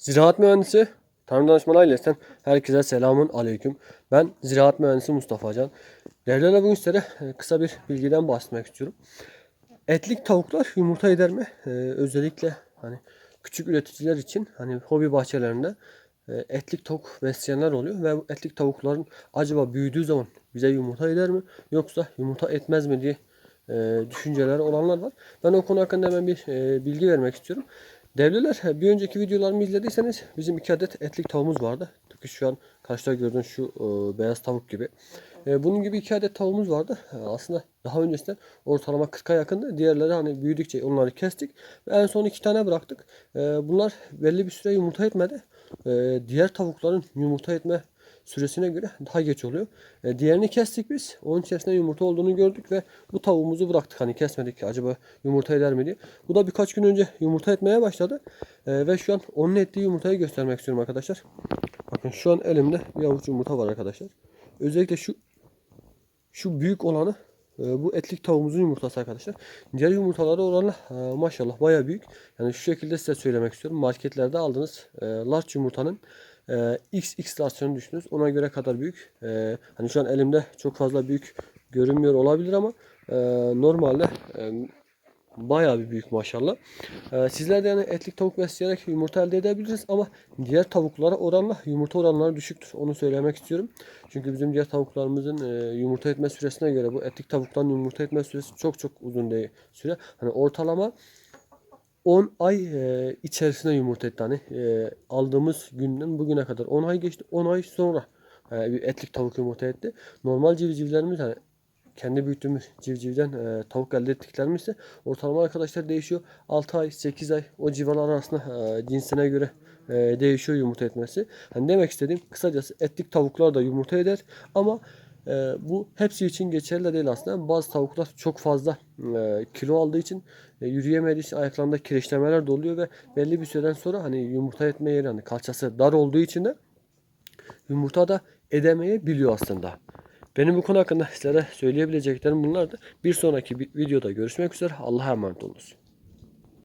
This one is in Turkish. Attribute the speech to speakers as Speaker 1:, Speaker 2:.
Speaker 1: Ziraat mühendisi Tarım Danışmanı ailesinden herkese selamun aleyküm. Ben ziraat mühendisi Mustafa Can. Değerli bugün sizlere e, kısa bir bilgiden bahsetmek istiyorum. Etlik tavuklar yumurta eder mi? Ee, özellikle hani küçük üreticiler için hani hobi bahçelerinde e, etlik tavuk besleyenler oluyor ve etlik tavukların acaba büyüdüğü zaman bize yumurta eder mi yoksa yumurta etmez mi diye e, düşünceleri olanlar var. Ben o konu hakkında hemen bir e, bilgi vermek istiyorum. Devliler bir önceki videolarımı izlediyseniz bizim iki adet etlik tavuğumuz vardı. Tıpkı şu an karşıda gördüğünüz şu e, beyaz tavuk gibi. E, bunun gibi iki adet tavuğumuz vardı. E, aslında daha öncesinden ortalama 40'a yakındı. Diğerleri hani büyüdükçe onları kestik. Ve en son iki tane bıraktık. E, bunlar belli bir süre yumurta etmedi. E, diğer tavukların yumurta etme süresine göre daha geç oluyor. E, diğerini kestik biz. Onun içerisinde yumurta olduğunu gördük ve bu tavuğumuzu bıraktık. Hani kesmedik acaba yumurta eder mi diye. Bu da birkaç gün önce yumurta etmeye başladı. E, ve şu an onun ettiği yumurtayı göstermek istiyorum arkadaşlar. Bakın şu an elimde bir avuç yumurta var arkadaşlar. Özellikle şu şu büyük olanı e, bu etlik tavuğumuzun yumurtası arkadaşlar. Diğer yumurtaları oranla e, maşallah baya büyük. Yani şu şekilde size söylemek istiyorum. Marketlerde aldığınız e, large yumurtanın e, XX versiyonu düşünün. Ona göre kadar büyük. E, hani şu an elimde çok fazla büyük görünmüyor olabilir ama e, normalde e, bayağı bir büyük maşallah. E, sizler de yani etlik tavuk besleyerek yumurta elde edebilirsiniz ama diğer tavuklara oranla yumurta oranları düşüktür. Onu söylemek istiyorum. Çünkü bizim diğer tavuklarımızın e, yumurta etme süresine göre bu etlik tavuktan yumurta etme süresi çok çok uzun değil süre. Hani ortalama 10 ay e, içerisinde yumurta etti. Hani e, aldığımız günden bugüne kadar 10 ay geçti. 10 ay sonra e, bir etlik tavuk yumurta etti. Normal civcivlerimiz hani kendi büyüttüğümüz civcivden e, tavuk elde ettiklerimiz ise ortalama arkadaşlar değişiyor. 6 ay, 8 ay o civarlar arasında e, cinsine göre e, değişiyor yumurta etmesi. Hani demek istediğim kısacası etlik tavuklar da yumurta eder ama e, bu hepsi için geçerli de değil aslında. Bazı tavuklar çok fazla e, kilo aldığı için e, yürüyemediği için ayaklarında kireçlemeler de oluyor ve belli bir süreden sonra hani yumurta etme yeri hani kalçası dar olduğu için de yumurta da edemeyebiliyor aslında. Benim bu konu hakkında sizlere söyleyebileceklerim bunlardı. Bir sonraki vi- videoda görüşmek üzere. Allah'a emanet olunuz.